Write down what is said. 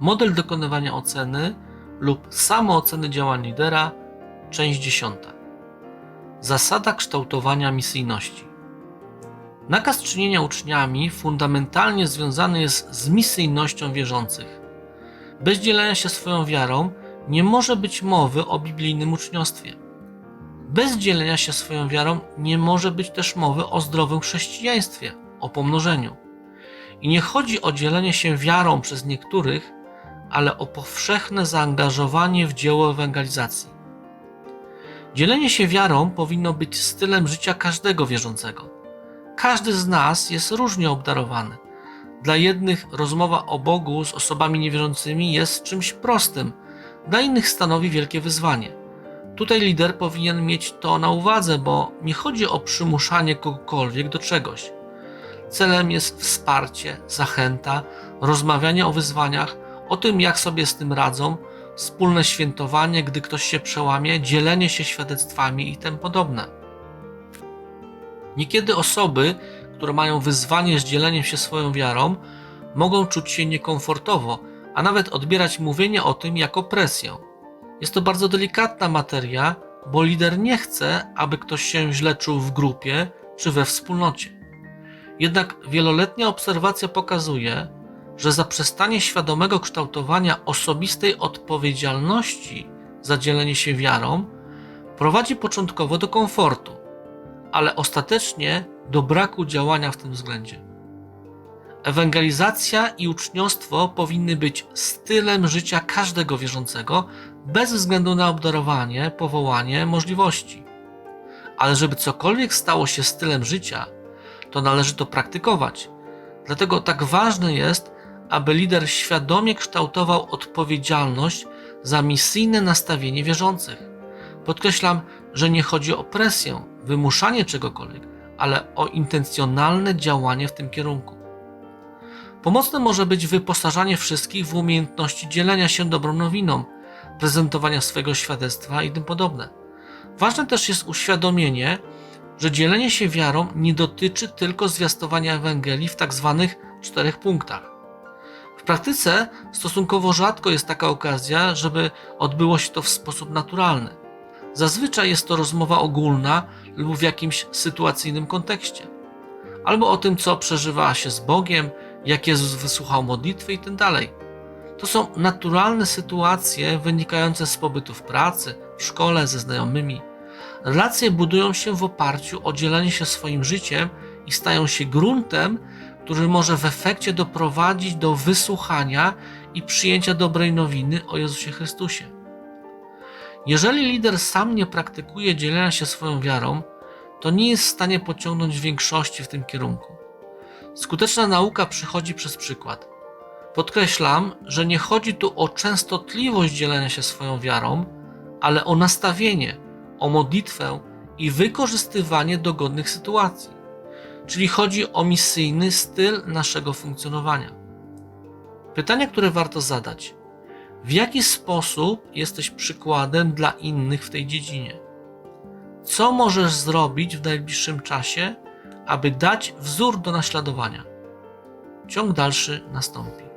Model dokonywania oceny lub samooceny działań lidera, część 10. Zasada kształtowania misyjności. Nakaz czynienia uczniami fundamentalnie związany jest z misyjnością wierzących. Bez dzielenia się swoją wiarą nie może być mowy o biblijnym uczniostwie. Bez dzielenia się swoją wiarą nie może być też mowy o zdrowym chrześcijaństwie, o pomnożeniu. I nie chodzi o dzielenie się wiarą przez niektórych, ale o powszechne zaangażowanie w dzieło ewangelizacji. Dzielenie się wiarą powinno być stylem życia każdego wierzącego. Każdy z nas jest różnie obdarowany. Dla jednych rozmowa o Bogu z osobami niewierzącymi jest czymś prostym, dla innych stanowi wielkie wyzwanie. Tutaj lider powinien mieć to na uwadze, bo nie chodzi o przymuszanie kogokolwiek do czegoś. Celem jest wsparcie, zachęta, rozmawianie o wyzwaniach, o tym, jak sobie z tym radzą, wspólne świętowanie, gdy ktoś się przełamie, dzielenie się świadectwami i tym podobne. Niekiedy osoby, które mają wyzwanie z dzieleniem się swoją wiarą, mogą czuć się niekomfortowo, a nawet odbierać mówienie o tym jako presję. Jest to bardzo delikatna materia, bo lider nie chce, aby ktoś się źle czuł w grupie czy we wspólnocie. Jednak wieloletnia obserwacja pokazuje, że zaprzestanie świadomego kształtowania osobistej odpowiedzialności za dzielenie się wiarą prowadzi początkowo do komfortu, ale ostatecznie do braku działania w tym względzie. Ewangelizacja i uczniostwo powinny być stylem życia każdego wierzącego, bez względu na obdarowanie, powołanie, możliwości. Ale żeby cokolwiek stało się stylem życia, to należy to praktykować. Dlatego tak ważne jest, aby lider świadomie kształtował odpowiedzialność za misyjne nastawienie wierzących. Podkreślam, że nie chodzi o presję, wymuszanie czegokolwiek, ale o intencjonalne działanie w tym kierunku. Pomocne może być wyposażanie wszystkich w umiejętności dzielenia się dobrą nowiną, prezentowania swojego świadectwa i tym podobne. Ważne też jest uświadomienie, że dzielenie się wiarą nie dotyczy tylko zwiastowania Ewangelii w tak zwanych czterech punktach. W praktyce stosunkowo rzadko jest taka okazja, żeby odbyło się to w sposób naturalny. Zazwyczaj jest to rozmowa ogólna lub w jakimś sytuacyjnym kontekście, albo o tym, co przeżywa się z Bogiem, jak Jezus wysłuchał modlitwy itd. To są naturalne sytuacje wynikające z pobytu w pracy, w szkole, ze znajomymi. Relacje budują się w oparciu o dzielenie się swoim życiem i stają się gruntem, który może w efekcie doprowadzić do wysłuchania i przyjęcia dobrej nowiny o Jezusie Chrystusie. Jeżeli lider sam nie praktykuje dzielenia się swoją wiarą, to nie jest w stanie pociągnąć większości w tym kierunku. Skuteczna nauka przychodzi przez przykład. Podkreślam, że nie chodzi tu o częstotliwość dzielenia się swoją wiarą, ale o nastawienie, o modlitwę i wykorzystywanie dogodnych sytuacji. Czyli chodzi o misyjny styl naszego funkcjonowania. Pytania, które warto zadać: w jaki sposób jesteś przykładem dla innych w tej dziedzinie? Co możesz zrobić w najbliższym czasie, aby dać wzór do naśladowania? Ciąg dalszy nastąpi.